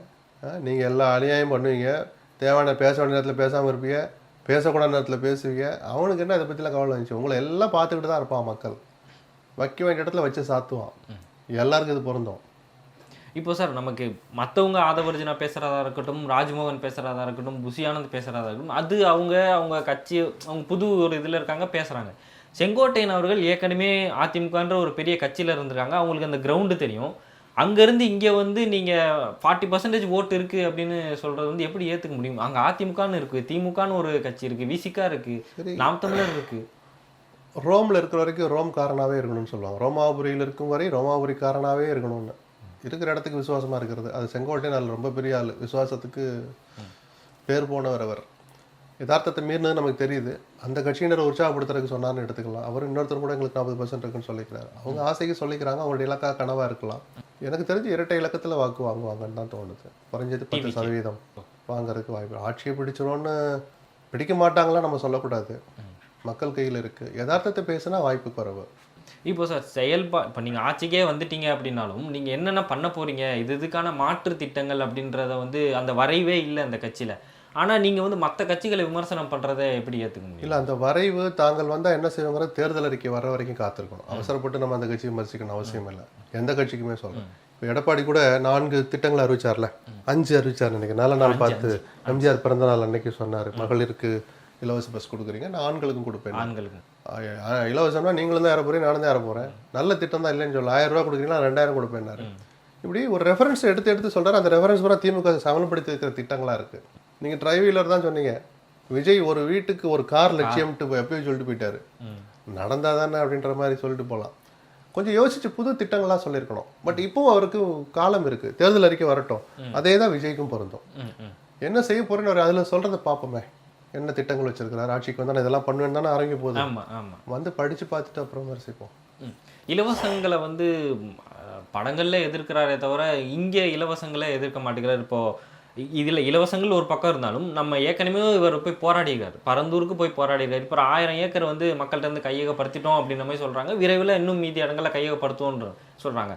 ஆ, நீங்க எல்லா அநியாயம் பண்ணுவீங்க. தேவையான பேச வேண்டிய நேரத்தில் பேசாமல் இருப்பீங்க. பேசக்கூடாத நேரத்தில் பேசுவீங்க. அவனுக்கு என்ன இதை பற்றிலாம் கவலை வந்துச்சு உங்களை எல்லாம் பார்த்துக்கிட்டு தான் இருப்பான் மக்கள். வைக்க வேண்டிய இடத்துல வச்சு சாத்துவான். எல்லாருக்கும் இது பொருந்தும். இப்போ சார் நமக்கு மற்றவங்க ஆதவர்ஜனா பேசுகிறதா இருக்கட்டும் ராஜ்மோகன் பேசுகிறதா இருக்கட்டும் புசி ஆனந்த் பேசுகிறதா இருக்கட்டும் அது அவங்க அவங்க கட்சி அவங்க புது ஒரு இதில் இருக்காங்க பேசுகிறாங்க செங்கோட்டையன் அவர்கள் ஏற்கனவே அதிமுகன்ற ஒரு பெரிய கட்சியில் இருந்திருக்காங்க. அவங்களுக்கு அந்த கிரவுண்டு தெரியும். அங்கேருந்து இங்கே வந்து நீங்கள் ஃபார்ட்டி பர்சன்டேஜ் ஓட்டு இருக்குது அப்படின்னு சொல்கிறது வந்து எப்படி ஏற்றுக்க முடியும்? அங்கே அதிமுகன்னு இருக்குது திமுகன்னு ஒரு கட்சி இருக்குது விசிகா இருக்குது நாம் தமிழர் இருக்குது ரோமில் இருக்கிற வரைக்கும் ரோம்காரனாவே இருக்கணும்னு சொல்லுவாங்க. ரோமாபுரியில் இருக்கும் வரை ரோமாபுரிக்காரனாவே இருக்கணும்னு. இருக்கிற இடத்துக்கு விசுவாசமா இருக்கிறது. அது செங்கோட்டையன் ரொம்ப பெரிய ஆள். விசுவாசத்துக்கு பேர் போனவர் அவர். யதார்த்தத்தை மீறினது நமக்கு தெரியுது. அந்த கட்சியினரை உற்சாகப்படுத்துறதுக்கு சொன்னார்னு எடுத்துக்கலாம். அவர் இன்னொருத்தர் கூட எங்களுக்கு நாற்பது பர்சன்ட் இருக்குன்னு சொல்லிக்கிறார். அவங்க ஆசைக்கு சொல்லிக்கிறாங்க. அவங்களுடைய இலக்கா கனவா இருக்கலாம். எனக்கு தெரிஞ்சு இரட்டை இலக்கத்துல வாக்கு வாங்குவாங்கன்னு தான் தோணுது. குறைஞ்சது பத்து சதவீதம் வாங்குறதுக்கு வாய்ப்பு. ஆட்சியை பிடிச்சிரோன்னு பிடிக்க மாட்டாங்களா நம்ம சொல்லக்கூடாது. மக்கள் கையில் இருக்கு. யதார்த்தத்தை பேசினா வாய்ப்பு குறைவு. இப்போ சார் செயல்பா இப்போ நீங்கள் ஆட்சிக்கே வந்துட்டீங்க அப்படின்னாலும் நீங்கள் என்னென்ன பண்ண போறீங்க? இது இதுக்கான மாற்று திட்டங்கள் அப்படின்றத வந்து அந்த வரைவே இல்லை அந்த கட்சியில். ஆனா நீங்க வந்து மத்த கட்சிகளை விமர்சனம் பண்றதை எப்படி முடியும்? இல்லை அந்த வரைவு தாங்கள் வந்தால் என்ன செய்வாங்கிறது தேர்தல் அறிக்கை வர வரைக்கும் காத்திருக்கணும். அவசரப்பட்டு நம்ம அந்த கட்சியை விமர்சிக்கணும் அவசியம் இல்லை. எந்த கட்சிக்குமே சொல்றேன். இப்போ எடப்பாடி கூட நான்கு திட்டங்களை அறிவிச்சார்ல. அஞ்சு அறிவிச்சார் நினைக்கிறேன் நல்ல நாள் பார்த்து எம்ஜிஆர் பிறந்த நாள் அன்னைக்கு சொன்னார். மகளிருக்கு இலவச பஸ் கொடுக்குறீங்க. நான் ஆண்களுக்கும் கொடுப்பேன். ஆண்களுக்கு ஆ- ஆ- இலவசம்னா நீங்களும் தான் ஏற நானும் தான் ஏற போறேன். நல்ல திட்டம் தான் இல்லைன்னு சொல்ல. ஆயிரம் ரூபாய் கொடுக்குறீங்களா ரெண்டாயிரம் கொடுப்பேன்னாரு இப்படி ஒரு ரெஃபரன்ஸ் எடுத்து எடுத்து சொல்றாரு. அந்த ரெஃபரன்ஸ் பூரா திமுக சமல்படுத்தி இருக்கிற திட்டங்களா இருக்கு. நீங்க ட்ரை வீலர் தான் சொன்னீங்க. விஜய் ஒரு வீட்டுக்கு ஒரு கார் லட்சியம்ட்டு போய் எப்பயும் சொல்லிட்டு போயிட்டாரு. நடந்தா தானே அப்படின்ற மாதிரி சொல்லிட்டு போகலாம் கொஞ்சம் யோசிச்சு புது திட்டங்களா சொல்லியிருக்கணும். பட் இப்பவும் அவருக்கு காலம் இருக்கு. தேர்தல் அறிக்கை வரட்டும். அதே தான் விஜய்க்கும் பொருந்தும். என்ன செய்ய போறேன்னு அவர் அதுல சொல்றதை பார்ப்போமே. என்ன திட்டங்கள் வச்சிருக்கிறாரு? ஆட்சிக்கு வந்தா நான் இதெல்லாம் பண்ணுவேன்னு தானே ஆரம்பிக்க போகுது. ஆமா ஆமா. வந்து படிச்சு பார்த்துட்டு அப்புறம் விமர்சிப்போம். இலவசங்களை வந்து படங்கள்ல எதிர்க்கிறாரே தவிர இங்க இலவசங்களை எதிர்க்க மாட்டேங்கிறார். இப்போ இ- இதுல இலவசங்கள் ஒரு பக்கம் இருந்தாலும் நம்ம ஏற்கனவே இவர் போய் போராடிக்கிறார் பரந்தூருக்கு போய் போராடிக்கிறார் இப்போ ஆயிரம் ஏக்கர் வந்து மக்கள்கிட்ட இருந்து கையகப்படுத்திட்டோம் அப்படின்ற மாதிரி சொல்றாங்க. விரைவில் இன்னும் மீதி இடங்கள்ல கையகப்படுத்துவோன்ற சொல்றாங்க.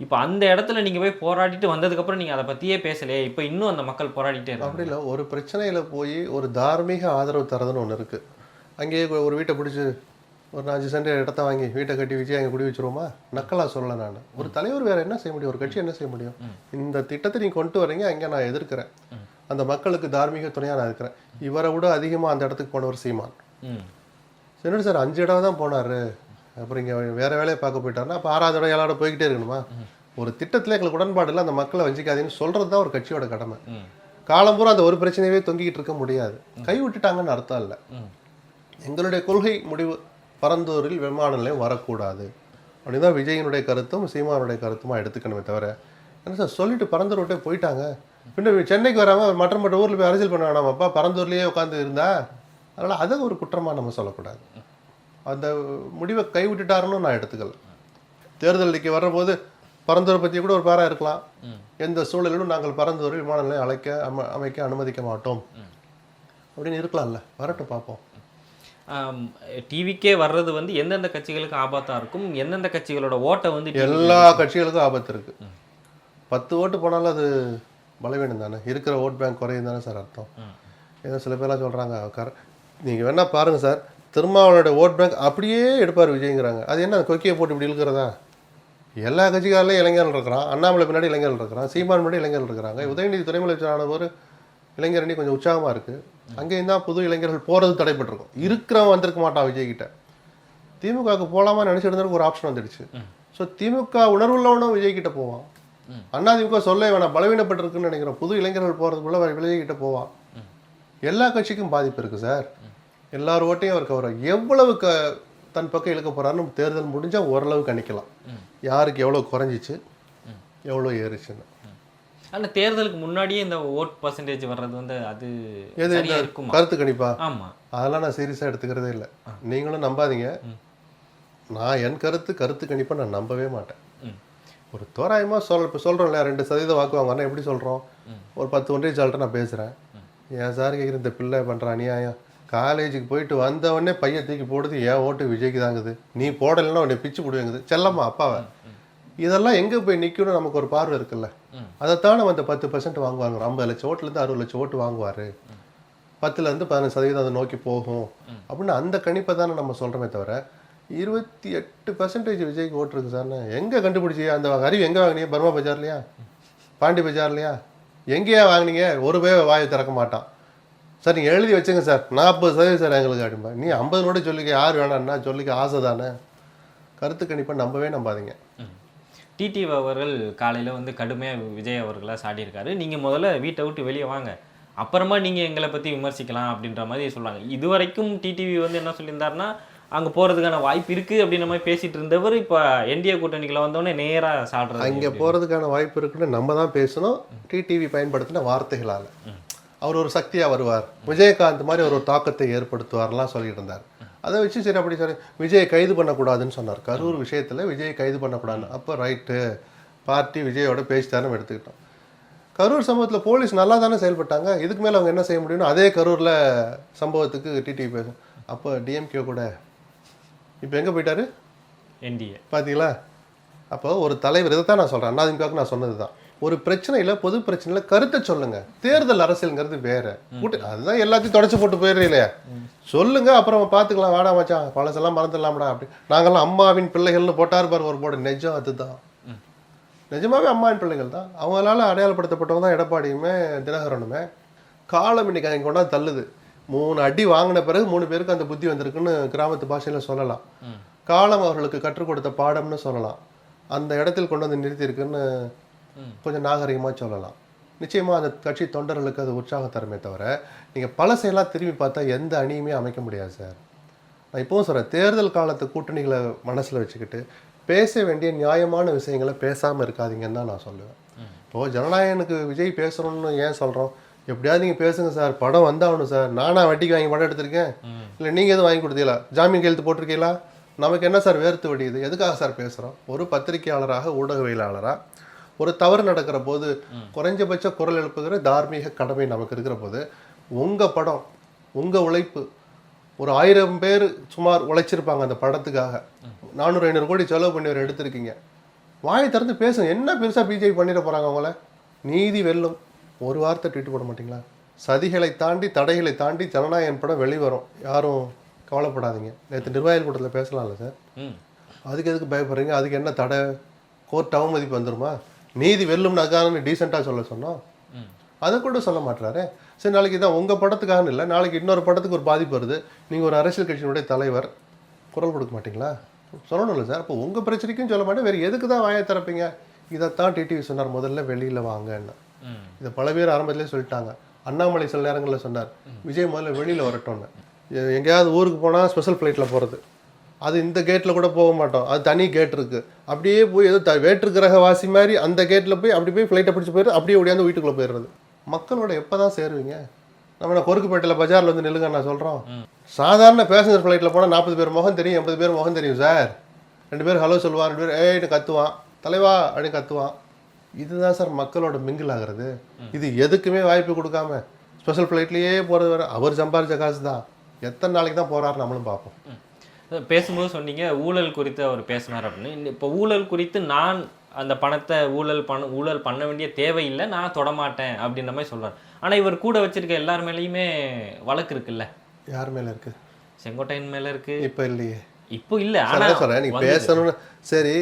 இப்போ அந்த இடத்துல நீங்க போய் போராடிட்டு வந்ததுக்கப்புறம் நீங்க அதை பத்தியே பேசலையே இப்போ இன்னும் அந்த மக்கள் போராடிட்டே அப்படி இருக்காங்க இல்லை ஒரு பிரச்சனையில போய் ஒரு தார்மீக ஆதரவு தரதுன்னு ஒன்று இருக்கு. அங்கேயே ஒரு வீட்டை பிடிச்சி ஒரு அஞ்சு சென்ட் இடத்த வாங்கி வீட்டை கட்டி வச்சு அங்கே குடி வச்சிருவோமா? நக்கலா சொல்லல நான். ஒரு தலைவர் வேற என்ன செய்ய முடியும்? ஒரு கட்சி என்ன செய்ய முடியும்? இந்த திட்டத்தை நீங்க கொண்டு வரீங்க அங்கே நான் எதிர்க்கிறேன். அந்த மக்களுக்கு தார்மீக துணையா நான் இருக்கிறேன். இவரை விட அதிகமா அந்த இடத்துக்கு போனவர் சீமான். சரி சார் அஞ்சு இடம் தான் போனாரு. அப்புறம் இங்கே வேற வேலையை பார்க்க போயிட்டாருன்னா அப்போ ஆறாவது இடம் ஏழாவது போய்கிட்டே இருக்கணுமா? ஒரு திட்டத்தில் எங்களுக்கு உடன்பாடு இல்லை அந்த மக்களை வஞ்சிக்காதீங்கன்னு சொல்றது தான் ஒரு கட்சியோட கடமை. ம். காலம்பூரா அந்த ஒரு பிரச்சனையவே தொங்கிக்கிட்டு இருக்க முடியாது. கை விட்டுட்டாங்கன்னு அர்த்தம் இல்லை. எங்களுடைய கொள்கை முடிவு பரந்தூரில் விமான நிலையம் வரக்கூடாது. அப்படின்னு தான் விஜயனுடைய கருத்தும் சீமானுடைய கருத்துமா எடுத்துக்கணுமே தவிர என்ன சார் சொல்லிட்டு பரந்தூர் விட்டே போயிட்டாங்க? பின்ன சென்னைக்கு வராம மற்ற மற்ற ஊரில் போய் அரசியல் பண்ண வேணாமாப்பா? பரந்தூர்லேயே உட்காந்து இருந்தா? அதனால் அதை ஒரு குற்றமாக நம்ம சொல்லக்கூடாது. அந்த முடிவை கைவிட்டுட்டாருன்னு நான் எடுத்துக்கல. தேர்தல் இன்னைக்கு வர்றபோது பரந்தூரை பற்றி கூட ஒரு பேரா இருக்கலாம். எந்த சூழலிலும் நாங்கள் பரந்தூரில் விமான நிலையம் அழைக்க அம அமைக்க அனுமதிக்க மாட்டோம். அப்படின்னு இருக்கலாம்ல. வரட்டும் பார்ப்போம். டிவிக்கே வர்றது வந்து எந்தெந்த கட்சிகளுக்கு ஆபத்தா இருக்கும்? எந்தெந்த கட்சிகளோட ஓட்டை வந்து எல்லா கட்சிகளுக்கும் ஆபத்து இருக்கு. பத்து ஓட்டு போனாலும் அது பலவீனம் தானே. இருக்கிற ஓட் பேங்க் குறையும் தானே சார் அர்த்தம். ஏதோ சில பேர்லாம் சொல்றாங்க கர நீங்கள் வேணா பாருங்க சார். திருமாவளோட ஓட் பேங்க் அப்படியே எடுப்பார் விஜய்ங்கிறாங்க. அது என்ன கொக்கியை போட்டு இப்படி இழுக்கிறதா? எல்லா கட்சிக்காரிலையும் இளைஞர்கள் இருக்கிறான். அண்ணாமலை பின்னாடி இளைஞர்கள் இருக்கிறான். சீமான் முன்னாடி இளைஞர்கள் இருக்கிறாங்க. உதயநிதி துணை முதலமைச்சரான ஒரு இளைஞர் அணி கொஞ்சம் உற்சாகமாக இருக்குது அங்கேயும் தான் புது இளைஞர்கள் போகிறது தடைப்பட்டிருக்கும். இருக்கிறவன் வந்திருக்க மாட்டான் விஜய்கிட்ட. திமுகவுக்கு போகலாமா நினைச்சிருந்ததுக்கு ஒரு ஆப்ஷன் வந்துடுச்சு. ஸோ திமுக உணர்வுள்ளவனும் விஜய்கிட்ட போவான். அண்ணா திமுக சொல்ல வேணாம் பலவீனப்பட்டிருக்குன்னு நினைக்கிறோம். புது இளைஞர்கள் போகிறதுக்குள்ள விஜய் கிட்ட போவான். எல்லா கட்சிக்கும் பாதிப்பு இருக்குது சார். எல்லார் ஓட்டையும் அவர் கவர் எவ்வளவு க தன் பக்கம் இழுக்க போறாருன்னு தேர்தல் முடிஞ்சா ஓரளவு கணிக்கலாம் யாருக்கு எவ்வளவு குறைஞ்சிச்சு எவ்வளவு ஏறுச்சுன்னு. ஆனா தேர்தலுக்கு முன்னாடியே இந்த ஓட் பர்சன்டேஜ் வர்றது வந்து அது எது இருக்குமா? கருத்து கணிப்பா? ஆமா. அதெல்லாம் நான் சீரியஸாக எடுத்துக்கிறதே இல்லை. நீங்களும் நம்பாதீங்க. நான் என் கருத்து கருத்து கணிப்பை நான் நம்பவே மாட்டேன். ஒரு தோராயமாக சொல் இப்போ சொல்கிறோம்ல ரெண்டு சதவீதம் வாக்கு வாங்கன்னா எப்படி சொல்கிறோம் ஒரு பத்து ஒன்றைய சால்ட்ட நான் பேசுகிறேன் ஏன் சார் கேட்குற இந்த பிள்ளை பண்ணுற அநியாயம். காலேஜுக்கு போயிட்டு வந்த உடனே பையன் தூக்கி போடுது ஏன் ஓட்டு விஜய்க்கு தாங்குது நீ போடலைன்னா உன்னை பிச்சு போடுவேங்குது. செல்லம்மா அப்பாவை. இதெல்லாம் எங்கே போய் நிற்கணும் நமக்கு ஒரு பார்வை இருக்குல்ல. அதைத்தான் நம்ம இந்த பத்து பர்சன்ட் வாங்குவாங்க. ஐம்பது லட்சம் ஓட்டுலேருந்து அறுபது லட்சம் ஓட்டு வாங்குவார். பத்துலேருந்து பதினஞ்சு சதவீதம் அதை நோக்கி போகும். அப்படின்னு அந்த கணிப்பை தானே நம்ம சொல்கிறோமே தவிர இருபத்தி எட்டு பர்சன்டேஜ் விஜய்க்கு ஓட்டு இருக்கு சார்னு எங்கே கண்டுபிடிச்சி அந்த அறிவு எங்கே வாங்கினீங்க? பர்மா பஜார்லையா? பாண்டி பஜார்லையா? எங்கேயா வாங்குனீங்க? ஒரு பேர் வாயை திறக்க மாட்டான். சார் நீங்கள் எழுதி வச்சுங்க சார். நாற்பது சதவீதம் சார் எங்களுக்கு அப்படிம்பா நீ ஐம்பது நோட்டு சொல்லிக்க யார் வேணாம்னா சொல்லிக்க ஆசை தானே. கருத்து கணிப்பை நம்பவே நம்பாதீங்க. டிடிவி அவர்கள் காலையில வந்து கடுமையா விஜய் அவர்களை சாடியிருக்காரு. நீங்க முதல்ல வீட்டை விட்டு வெளியே வாங்க. அப்புறமா நீங்க எங்களை பத்தி விமர்சிக்கலாம் அப்படின்ற மாதிரி சொல்றாங்க. இதுவரைக்கும் டிடிவி வந்து என்ன சொல்லியிருந்தாருன்னா அங்க போறதுக்கான வாய்ப்பு இருக்கு அப்படின்ற மாதிரி பேசிட்டு இருந்தவர் இப்ப என்டிஏ கூட்டணிக்குள்ள வந்தோடனே நேரா சாடுறது அங்கே போகிறதுக்கான வாய்ப்பு இருக்குன்னு நம்ம தான் பேசணும். டிடிவி பயன்படுத்தின வார்த்தைகளால். அவர் ஒரு சக்தியாக வருவார். விஜயகாந்த் மாதிரி அவர் ஒரு தாக்கத்தை ஏற்படுத்துவார்லாம் சொல்லிட்டு இருந்தார் அதை வச்சு சரி அப்படி சரி விஜயை கைது பண்ணக்கூடாதுன்னு சொன்னார். கரூர் விஷயத்தில் விஜயை கைது பண்ணக்கூடாதுன்னு. அப்போ ரைட்டு பார்ட்டி விஜயோட பேசிட்டாருன்னு எடுத்துக்கிட்டோம். கரூர் சம்பவத்தில் போலீஸ் நல்லா தானே செயல்பட்டாங்க. இதுக்கு மேலே அவங்க என்ன செய்ய முடியும்னு அதே கரூரில் சம்பவத்துக்கு டிடிவி பேசும். அப்போ டிஎம்கே கூட இப்போ எங்கே போயிட்டாரு? என்டிஏ பார்த்தீங்களா அப்போ ஒரு தலைவர் இதை தான் நான் சொல்கிறேன் அண்ணாதிமுகவுக்கு நான் சொன்னது தான் ஒரு பிரச்சனையில பொது பிரச்சனையில கருத்தை சொல்லுங்க. தேர்தல் அரசியல்ங்கிறது வேற. அதுதான் எல்லாத்தையும் தொடச்சு போட்டு போயிடுறீங்க இல்லையா சொல்லுங்க அப்புறம் பார்த்துக்கலாம். வாடா மச்சான் பழசெல்லாம் மறந்துடலாம்டா அப்படி. நாங்கெல்லாம் அம்மாவின் பிள்ளைகள்னு போட்டார் பாரு ஒரு போர்டு நிஜம் அதுதான். நிஜமாவே அம்மாவின் பிள்ளைகள் தான். அவங்களால அடையாளப்படுத்தப்பட்டவங்க தான் எடப்பாடியுமே தினகரனுமே. காலம் இன்னைக்கு அங்கே கொண்டாந்து தள்ளுது. மூணு அடி வாங்கின பிறகு மூணு பேருக்கு அந்த புத்தி வந்திருக்குன்னு கிராமத்து பாஷையில சொல்லலாம். காலம் அவர்களுக்கு கற்றுக் கொடுத்த பாடம்னு சொல்லலாம். அந்த இடத்தில் கொண்டு வந்து நிறுத்தியிருக்குன்னு கொஞ்சம் நாகரிகமாக சொல்லலாம். நிச்சயமாக அந்த கட்சி தொண்டர்களுக்கு அது உற்சாகம் தருமே தவிர நீங்கள் பழசையெல்லாம் திரும்பி பார்த்தா எந்த அணியுமே அமைக்க முடியாது சார். நான் இப்போவும் சொல்கிறேன் தேர்தல் காலத்து கூட்டணிகளை மனசில் வச்சுக்கிட்டு பேச வேண்டிய நியாயமான விஷயங்களை பேசாமல் இருக்காதீங்கன்னு தான் நான் சொல்லுவேன். இப்போது ஜனநாயகனுக்கு விஜய் பேசணும்னு ஏன் சொல்கிறோம் எப்படியாவது நீங்கள் பேசுங்க சார் படம் வந்தாகணும் சார். நானாக வட்டிக்கு வாங்கி படம் எடுத்திருக்கேன்? இல்லை நீங்கள் எதுவும் வாங்கி கொடுத்தீங்களா? ஜாமீன் கையெழுத்து போட்டிருக்கீங்களா? நமக்கு என்ன சார் வேர்த்து வடியுது? எதுக்காக சார் பேசுகிறோம் ஒரு பத்திரிகையாளராக ஊடகவியலாளராக ஒரு தவறு நடக்கிற போது குறைஞ்சபட்ச குரல் எழுப்புகிற தார்மீக கடமை நமக்கு இருக்கிற போது உங்கள் படம் உங்கள் உழைப்பு ஒரு ஆயிரம் பேர் சுமார் உழைச்சிருப்பாங்க அந்த படத்துக்காக. நானூறு ஐநூறு கோடி செலவு பண்ணி ஒரு எடுத்திருக்கீங்க. வாயை திறந்து பேசுங்க. என்ன பெருசாக பிஜேபி பண்ணிட போகிறாங்க அவங்கள? நீதி வெல்லும். ஒரு வார்த்தை ட்வீட் போட மாட்டீங்களா? சதிகளை தாண்டி தடைகளை தாண்டி ஜனநாயகன் படம் வெளிவரும். யாரும் கவலைப்படாதீங்க. நேற்று நிர்வாகிகள் கூட்டத்தில் பேசலாம்ல சார். அதுக்கு எதுக்கு பயப்படுறீங்க? அதுக்கு என்ன தடை? கோர்ட் அவமதிப்பு வந்துருமா? நீதி வெல்லும்னாக்கான டீசெண்டாக சொல்ல சொன்னோம் அதை கூட சொல்ல மாட்டாரு சரி நாளைக்கு இதான் உங்கள் படத்துக்காக இல்லை நாளைக்கு இன்னொரு படத்துக்கு ஒரு பாதிப்பு வருது. நீங்கள் ஒரு அரசியல் கட்சியினுடைய தலைவர் குரல் கொடுக்க மாட்டீங்களா? சொல்லணும்ல சார். அப்போ உங்கள் பிரச்சனைக்கும் சொல்ல மாட்டேன் வேறு எதுக்கு தான் வாயை திறப்பீங்க? இதைத்தான் டிடிவி சொன்னார் முதல்ல வெளியில் வாங்கன்னு. இதை பல பேர் ஆரம்பத்திலே சொல்லிட்டாங்க. அண்ணாமலை சில நேரங்களில் சொன்னார் விஜய் முதல்ல வெளியில் வரட்டும்னு. எ- எங்கேயாவது ஊருக்கு போனால் ஸ்பெஷல் ஃப்ளைட்டில் போகிறது அது இந்த கேட்டில் கூட போக மாட்டோம். அது தனி கேட் இருக்கு. அப்படியே போய் ஏதோ த வேற்று கிரக வாசி மாதிரி அந்த கேட்டில் போய் அப்படி போய் ஃப்ளைட்டை பிடிச்சி போயிடுறது அப்படியே ஓடியாந்து வீட்டுக்குள்ளே போயிடுறது. மக்களோட எப்போ தான் சேருவீங்க? நம்ம கொருக்குப்பேட்டையில் பஜாரில் வந்து நில்லுங்க நான் சொல்கிறோம் சாதாரண பேசஞ்சர் ஃப்ளைட்டில் போனால் நாற்பது பேர் முகம் தெரியும் எண்பது பேர் முகம் தெரியும் சார். ரெண்டு பேர் ஹலோ சொல்லுவான் ரெண்டு பேர் ஏய்னு கத்துவான். தலைவா அப்படின்னு கத்துவான். இதுதான் சார் மக்களோட மிங்கிள் ஆகிறது. இது எதுக்குமே வாய்ப்பு கொடுக்காம ஸ்பெஷல் ஃப்ளைட்லேயே போகிறது வேற. அவர் சம்பாரிச்ச காசு தான். எத்தனை நாளைக்கு தான் போறாரு நம்மளும் பார்ப்போம். பேசும்போது சொன்னீங்க ஊழல் குறித்து அவர் பேசினார் அப்படின்னு. இப்போ ஊழல் குறித்து நான் அந்த பணத்தை ஊழல் பண்ண ஊழல் பண்ண வேண்டிய தேவையில்லை நான் தொடமாட்டேன் அப்படின்ற மாதிரி சொல்றாரு. ஆனா இவர் கூட வச்சிருக்க எல்லார் மேலேயுமே வழக்கு இருக்குல்ல? யார் மேல இருக்கு? செங்கோட்டையன் மேல இருக்கு. இப்போ இல்லையே. இப்போ இல்ல ஆனா அதான் சொல்றேன் நீ. பேசணும்னு. சரி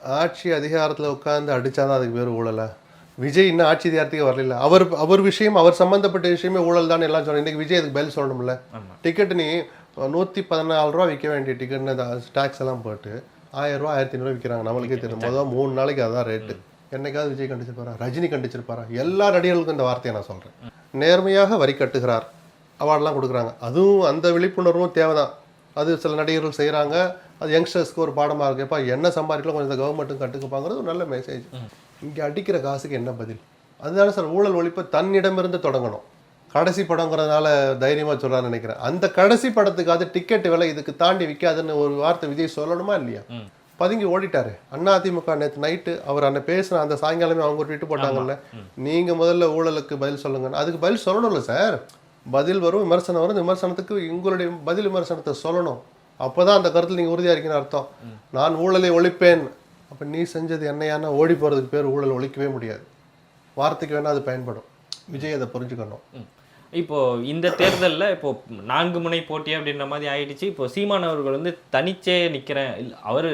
ஆட்சி அதிகாரத்துல உட்கார்ந்து அடிச்சாதான் அதுக்கு பேர் ஊழலா? விஜய் இன்னும் ஆட்சி அதிகாரத்துக்கு வரல அவர் அவர் விஷயம் அவர் சம்பந்தப்பட்ட விஷயமே ஊழல் தான் எல்லாம் சொன்னேன் இன்னைக்கு விஜய் அதுக்கு பதில் சொல்லணும்ல. டிக்கெட் நீ நூற்றி பதினாலு ரூபா விற்க வேண்டிய டிக்கெட்னு டேக்ஸ் எல்லாம் போட்டு ஆயிரம் ரூபா ஆயிரத்தி ஐநூறுவா விற்கிறாங்க நம்மளுக்கே தெரியும். மொதல் மூணு நாளைக்கு அதான் ரேட்டு என்னைக்காவது விஜய் கண்டிச்சிருப்பாரா? ரஜினி கண்டிச்சிருப்பாரா? எல்லா நடிகர்களுக்கும் இந்த வார்த்தையை நான் சொல்கிறேன் நேர்மையாக வரி கட்டுகிறார். அவார்டெலாம் கொடுக்குறாங்க. அதுவும் அந்த விழிப்புணர்வும் தேவைதான். அது சில நடிகர்கள் செய்கிறாங்க அது யங்ஸ்டர்ஸ்க்கு ஒரு பாடமாக இருக்கு. எப்பா என்ன சம்பாதிக்கலாம்? கொஞ்சம் இந்த கவர்மெண்ட்டும் கட்டுக்குப்பாங்கிறது ஒரு நல்ல மெசேஜ் இங்கே அடிக்கிற காசுக்கு என்ன பதில்? அதுதானே சார் ஊழல் ஒழிப்பு தன்னிடமிருந்து தொடங்கணும். கடைசி படங்கிறதுனால தைரியமாக சொல்கிறான்னு நினைக்கிறேன். அந்த கடைசி படத்துக்காவது டிக்கெட் விலை இதுக்கு தாண்டி விற்காதுன்னு ஒரு வார்த்தை விஜய் சொல்லணுமா இல்லையா. பதுங்கி ஓடிட்டாரு. அண்ணா அதிமுக நேற்று நைட்டு அவர் அன்னை பேசின அந்த சாயங்காலமே அவங்க ஒரு ட்வீட் போட்டாங்கல்ல. நீங்க முதல்ல ஊழலுக்கு பதில் சொல்லுங்க. அதுக்கு பதில் சொல்லணும்ல சார். பதில் வரும் விமர்சனம் வரும். விமர்சனத்துக்கு உங்களுடைய பதில் விமர்சனத்தை சொல்லணும். அப்பதான் அந்த கருத்தில் நீங்க உறுதியா இருக்கீங்கன்னு அர்த்தம். நான் ஊழலை ஒழிப்பேன். அப்ப நீ செஞ்சது என்னையான ஓடி போறதுக்கு பேர் ஊழல் ஒழிக்கவே முடியாது. வார்த்தைக்கு வேணா அது பயன்படும். விஜய் அதை புரிஞ்சுக்கணும். ம். இப்போ இந்த தேர்தல்ல இப்போ நான்கு முனை போட்டி அப்படின்ற மாதிரி ஆயிடுச்சு. இப்போ சீமான் அவர்கள் வந்து தனிச்சே நிக்கிறேன். இல்ல, அவரு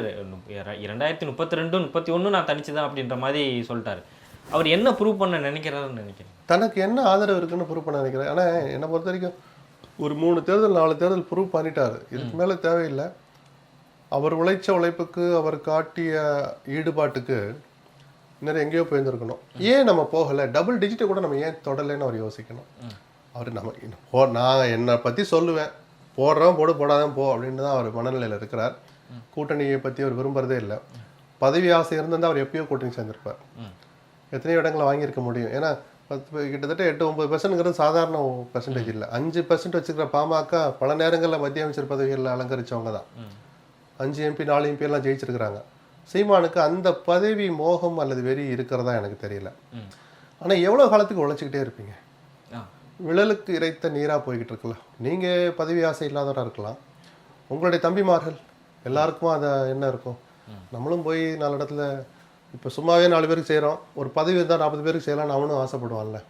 இரண்டாயிரத்தி முப்பத்தி ரெண்டு முப்பத்தி ஒன்று நான் தனிச்சு தான் அப்படின்ற மாதிரி சொல்லிட்டாரு. அவர் என்ன ப்ரூவ் பண்ண நினைக்கிறாருன்னு நினைக்கிறேன் தனக்கு என்ன ஆதரவு இருக்குன்னு ப்ரூவ் பண்ண நினைக்கிறேன் ஆனா என்னை பொறுத்த வரைக்கும் ஒரு மூணு தேர்தல் நாலு தேர்தல் ப்ரூவ் பண்ணிட்டாரு. இதுக்கு மேல தேவையில்லை. அவர் உழைச்ச உழைப்புக்கு அவர் காட்டிய ஈடுபாட்டுக்கு இன்னும் எங்கேயோ போயிருந்திருக்கணும். ஏன் நம்ம போகலை? டபுள் டிஜிட்டை கூட நம்ம ஏன் தொடலைன்னு அவர் யோசிக்கணும். அவர் நம்ம போ நான் என்னை பற்றி சொல்லுவேன். போடுறோம் போடு போடாதான் போ அப்படின்னு தான் அவர் மனநிலையில் இருக்கிறார். கூட்டணியை பற்றி அவர் விரும்புகிறதே இல்லை. பதவி ஆசை இருந்திருந்தா அவர் எப்பயோ கூட்டணி சேர்ந்திருப்பார். எத்தனையோ இடங்களை வாங்கியிருக்க முடியும். ஏன்னா பத்து கிட்டத்தட்ட எட்டு ஒம்பது பெர்சன்ட்ங்கிறது சாதாரண பெர்சன்டேஜ் இல்லை. அஞ்சு பெர்சன்ட் வச்சுக்கிற பாமக பல நேரங்களில் மத்திய அமைச்சர் பதவிகளில் அலங்கரித்தவங்க தான். அஞ்சு எம்பி நாலு எம்பி எல்லாம் ஜெயிச்சிருக்கிறாங்க. சீமானுக்கு அந்த பதவி மோகம் அல்லது வெறி இருக்கிறதா எனக்கு தெரியல. ஆனால் எவ்வளோ காலத்துக்கு உழைச்சிக்கிட்டே இருப்பீங்க? விழலுக்கு இறைத்த நீராக போய்கிட்டு இருக்கலாம். நீங்கள் பதவி ஆசை இல்லாதவராக இருக்கலாம். உங்களுடைய தம்பிமார்கள் எல்லாருக்கும் அதை என்ன இருக்கும்? நம்மளும் போய் நாலு இடத்துல இப்போ சும்மாவே நாலு பேருக்கு செய்கிறோம் ஒரு பதவி இருந்தால் நாற்பது பேருக்கு செய்யலாம்னு அவனும் ஆசைப்படுவான்ல.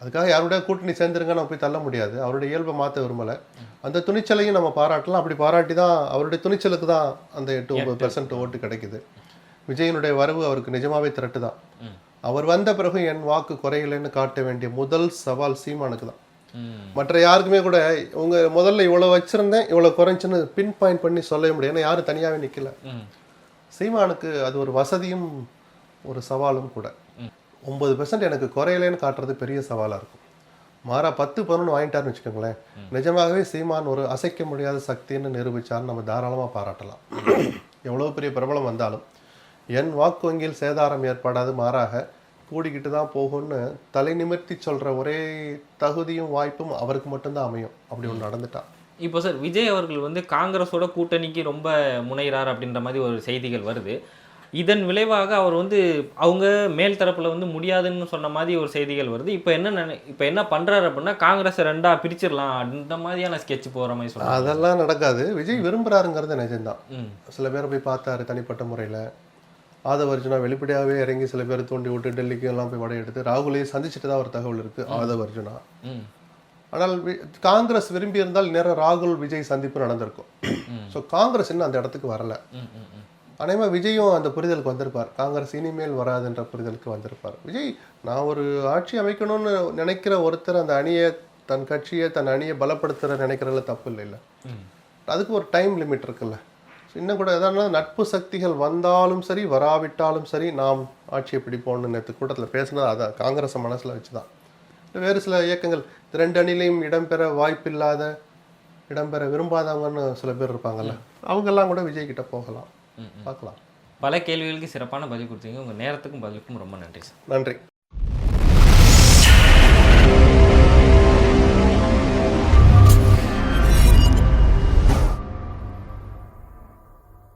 அதுக்காக யாருடைய கூட்டணி சேர்ந்துருங்க நம்ம போய் தள்ள முடியாது. அவருடைய இயல்பை மாற்ற விரும்பலை. அந்த துணிச்சலையும் நம்ம பாராட்டலாம். அப்படி பாராட்டி தான் அவருடைய துணிச்சலுக்கு தான் அந்த எட்டு ஒன்பது பெர்சன்ட் ஓட்டு கிடைக்குது. விஜயனுடைய வரவு அவருக்கு நிஜமாவே திரட்டு தான். அவர் வந்த பிறகு என் வாக்கு குறையலைன்னு காட்ட வேண்டிய முதல் சவால் சீமானுக்கு தான். மற்ற யாருக்குமே கூட உங்க முதல்ல இவ்வளோ வச்சிருந்தேன் இவ்வளோ குறைஞ்சுன்னு பின் பாயிண்ட் பண்ணி சொல்ல முடியும் ஏன்னா யாரும் தனியாகவே நிற்கல சீமானுக்கு அது ஒரு வசதியும் ஒரு சவாலும் கூட. ஒன்பது பெர்சன்ட் எனக்கு குறையலைன்னு காட்டுறது பெரிய சவாலாக இருக்கும். மாறா பத்து பதினொன்று வாங்கிட்டாருன்னு வச்சுக்கோங்களேன். நிஜமாகவே சீமான் ஒரு அசைக்க முடியாத சக்தின்னு நிரூபிச்சார்னு நம்ம தாராளமாக பாராட்டலாம். எவ்வளோ பெரிய பிரபலம் வந்தாலும் என் வாக்கு வங்கியில் சேதாரம் ஏற்படாது மாறாக கூடிக்கிட்டு தான் போகும்னு தலை நிமிர்த்தி சொல்கிற ஒரே தகுதியும் வாய்ப்பும் அவருக்கு மட்டும்தான் அமையும். அப்படி ஒன்று நடந்துட்டா. இப்போ சார் விஜய் அவர்கள் வந்து காங்கிரஸோட கூட்டணிக்கு ரொம்ப முனைகிறார் அப்படின்ற மாதிரி ஒரு செய்திகள் வருது. இதன் விளைவாக அவர் வந்து அவங்க மேல் தரப்புல வந்து முடியாதுன்னு சொன்ன மாதிரி ஒரு செய்திகள் வருது. இப்போ என்ன நினை இப்போ என்ன பண்றாரு அப்படின்னா காங்கிரஸை ரெண்டா பிரிச்சிடலாம் அந்த மாதிரியான ஸ்கெட்ச் போற மாதிரி சொல்றாங்க. அதெல்லாம் நடக்காது. விஜய் விரும்புகிறாருங்கிறது நிஜம்தான். சில பேரை போய் பார்த்தாரு தனிப்பட்ட முறையில். ஆதவர்ஜுனா வெளிப்படையாகவே இறங்கி சில பேர் தூண்டி விட்டு டெல்லிக்கு எல்லாம் போய் படையெடுத்து ராகுலையும் சந்திச்சுட்டு தான் ஒரு தகவல் இருக்குது ஆதவர்ஜுனா ஆனால் காங்கிரஸ் விரும்பி இருந்தால் நேரம் ராகுல் விஜய் சந்திப்பு நடந்திருக்கும். ஸோ காங்கிரஸ் இன்னும் அந்த இடத்துக்கு வரல. அநேகமாக விஜயும் அந்த புரிதலுக்கு வந்திருப்பார். காங்கிரஸ் இனிமேல் வராதுன்ற புரிதலுக்கு வந்திருப்பார். விஜய் நான் ஒரு ஆட்சி அமைக்கணும்னு நினைக்கிற ஒருத்தர் அந்த அணியை தன் கட்சியை தன் அணியை பலப்படுத்துற நினைக்கிறதுல தப்பு இல்லை இல்லை அதுக்கு ஒரு டைம் லிமிட் இருக்குல்ல. இன்னும் கூட எதனா நட்பு சக்திகள் வந்தாலும் சரி வராவிட்டாலும் சரி நாம் ஆட்சியை பிடிப்போம்னு நேற்று கூட்டத்தில் பேசினது அதான் காங்கிரஸை மனசில் வச்சு தான் வேறு சில இயக்கங்கள் ரெண்டு அணிலையும் இடம்பெற வாய்ப்பில்லாத இடம்பெற விரும்பாதவங்கன்னு சில பேர் இருப்பாங்கல்ல அவங்கெல்லாம் கூட விஜய் கிட்ட போகலாம். பார்க்கலாம் பல கேள்விகளுக்கு சிறப்பான பதில் கொடுத்தீங்க. உங்க நேரத்துக்கும் பதிலுக்கும் ரொம்ப நன்றி சார். நன்றி.